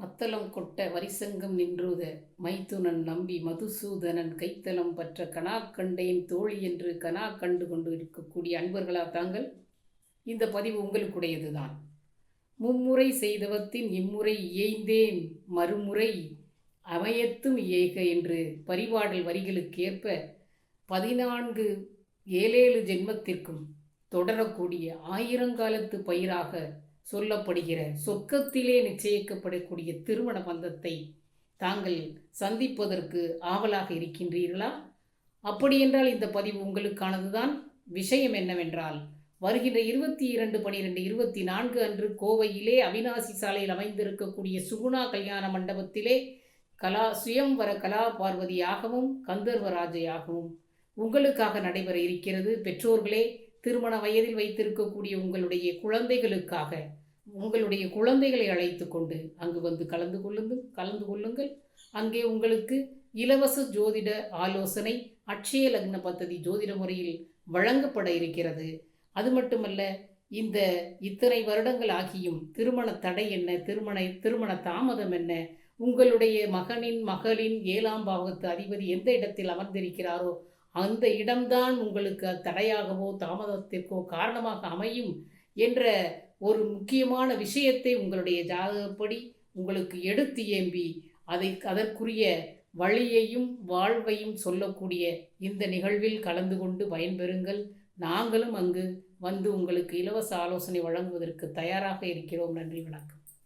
மத்தளம் கொட்ட வரிசங்கம் நின்றுத மைத்துனன் நம்பி மதுசூதனன் கைத்தலம் பற்ற கனா கண்டேன் தோழி என்று கனா கண்டு கொண்டு இருக்கக்கூடிய அன்பர்களா தாங்கள்? இந்த பதிவு உங்களுக்குடையது தான் மும்முறை செய்தவத்தின் இம்முறை இயைந்தேன் மறுமுறை அமையத்தும் ஏக என்று பரிபாடல் வரிகளுக்கேற்ப பதினான்கு ஏழேழு ஜென்மத்திற்கும் தொடரக்கூடிய ஆயிரங்காலத்து பயிராக சொல்லப்படுகிற சொர்க்கத்திலே நிச்சயிக்கப்படக்கூடிய திருமண பந்தத்தை தாங்கள் சந்திப்பதற்கு ஆவலாக இருக்கின்றீர்களா? அப்படியென்றால் இந்த பதிவு உங்களுக்கானதுதான். விஷயம் என்னவென்றால் வருகின்ற இருபத்தி இரண்டு பனிரெண்டு இருபத்தி நான்கு அன்று கோவையிலே அவினாசி சாலையில் அமைந்திருக்கக்கூடிய சுகுணா கல்யாண மண்டபத்திலே கலா சுயம்வர கலா பார்வதியாகவும் கந்தர்வராஜையாகவும் உங்களுக்காக நடைபெற இருக்கிறது. பெற்றோர்களே திருமண வயதில் வைத்திருக்கக்கூடிய உங்களுடைய குழந்தைகளுக்காக உங்களுடைய குழந்தைகளை அழைத்து கொண்டு அங்கு வந்து கலந்து கொள்ளுங்கள் கலந்து கொள்ளுங்கள். அங்கே உங்களுக்கு இலவச ஜோதிட ஆலோசனை அட்சய லக்ன பദ്ധதி ஜோதிட முறையில் வழங்கப்பட இருக்கிறது. அது மட்டுமல்ல இந்த இத்தனை வருடங்கள் ஆகியும் திருமண தடை என்ன திருமண திருமண தாமதம் என்ன உங்களுடைய மகனின் மகளின் ஏழாம் பாவத்து அதிபதி எந்த இடத்தில் அமர்ந்திருக்கிறாரோ அந்த இடம்தான் உங்களுக்கு தடையாகவோ தாமதத்திற்கோ காரணமாக அமையும் என்ற ஒரு முக்கியமான விஷயத்தை உங்களுடைய ஜாதகப்படி உங்களுக்கு எடுத்து ஏம்பி அதை அதற்குரிய வழியையும் வாழ்வையும் சொல்லக்கூடிய இந்த நிகழ்வில் கலந்து கொண்டு பயன்பெறுங்கள். நாங்களும் அங்கு வந்து உங்களுக்கு இலவச ஆலோசனை வழங்குவதற்கு தயாராக இருக்கிறோம். நன்றி வணக்கம்.